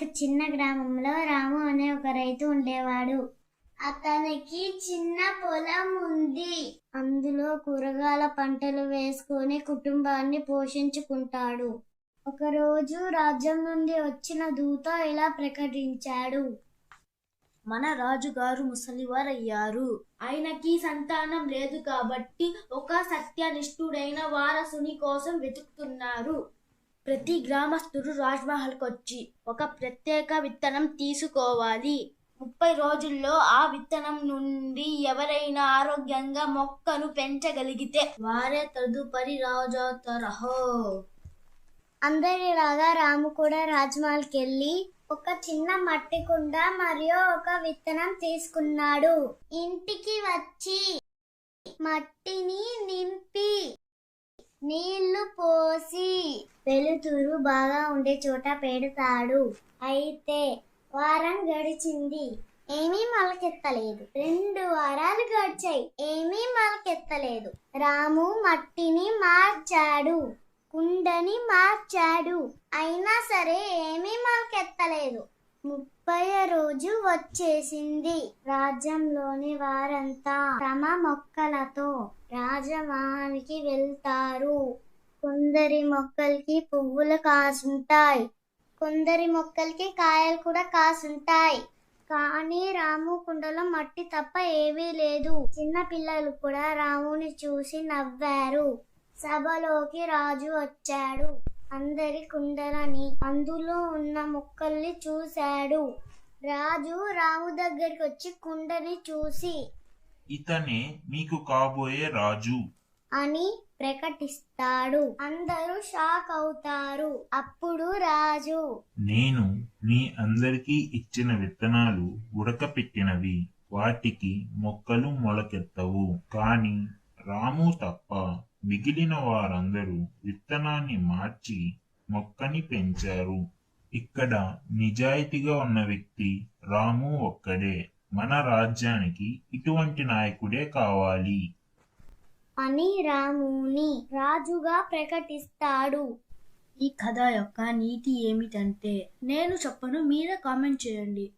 ఒక చిన్న గ్రామంలో రాము అనే ఒక రైతు ఉండేవాడు. అతనికి చిన్న పొలం ఉంది. అందులో కూరగాయల పంటలు వేసుకొని కుటుంబాన్ని పోషించుకుంటాడు. ఒకరోజు రాజ్యం నుండి వచ్చిన దూత ఇలా ప్రకటించాడు. మన రాజుగారు ముసలివారయ్యారు. ఆయనకి సంతానం లేదు కాబట్టి ఒక సత్యనిష్ఠుడైన వారసుని కోసం వెతుకుతున్నారు. ప్రతి గ్రామస్తుడు రాజ్మహల్కి వచ్చి ఒక ప్రత్యేక విత్తనం తీసుకోవాలి. ముప్పై రోజుల్లో ఆ విత్తనం నుండి ఎవరైనా ఆరోగ్యంగా మొక్కను పెంచగలిగితే వారే తదుపరి రాజవుతారహో అందరిలాగా రాము కూడా రాజ్మహల్కి వెళ్ళి ఒక చిన్న మట్టి కుండ మరియు ఒక విత్తనం తీసుకున్నాడు. ఇంటికి వచ్చి మట్టిని నింపి నీళ్ళు పోసి వెలుతురు బాగా ఉండే చోట పెడతాడు. అయితే వారం గడిచింది. ఏమీ మొలకెత్తలేదు. రెండు వారాలు గడిచాయి. ఏమీ మొలకెత్తలేదు. రాము మట్టిని మార్చాడు. కుండని మార్చాడు. అయినా సరే ఏమీ మొలకెత్తలేదు. ముప్పై రోజు వచ్చేసింది. రాజ్యంలోని వారంతా తమ మొక్కలతో రాజవానికి వెళ్తారు. కొందరి మొక్కలకి పువ్వులు కాసుంటాయి. కొందరి మొక్కలకి కాయలు కూడా కాసుంటాయి. కానీ రాము కుండలో మట్టి తప్ప ఏమీ లేదు. చిన్న పిల్లలు కూడా రాముని చూసి నవ్వారు. సభలోకి రాజు వచ్చాడు. అందరి కుండలని అందులో ఉన్న మొక్కల్ని చూశాడు. రాజు రాము దగ్గరికి వచ్చి కుండని చూసి ఇతనే మీకు కాబోయే రాజు అని ప్రకటిస్తాడు. అందరూ షాక్ అవుతారు. అప్పుడు రాజు నేను మీ అందరికీ ఇచ్చిన విత్తనాలు ఉడకపెట్టినవి. వాటికి మొక్కలు మొలకెత్తవు. కాని రాము తప్ప మిగిలిన వారందరూ విత్తనాన్ని మార్చి మొక్కని పెంచారు. ఇక్కడ నిజాయితీగా ఉన్న వ్యక్తి రాము ఒక్కడే. మన రాజ్యానికి ఇటువంటి నాయకుడే కావాలి. అని రాముని రాజుగా ప్రకటిస్తాడు. ఈ కథ యొక్క నీతి ఏమిటంటే నేను చెప్పను మీరే కామెంట్ చేయండి.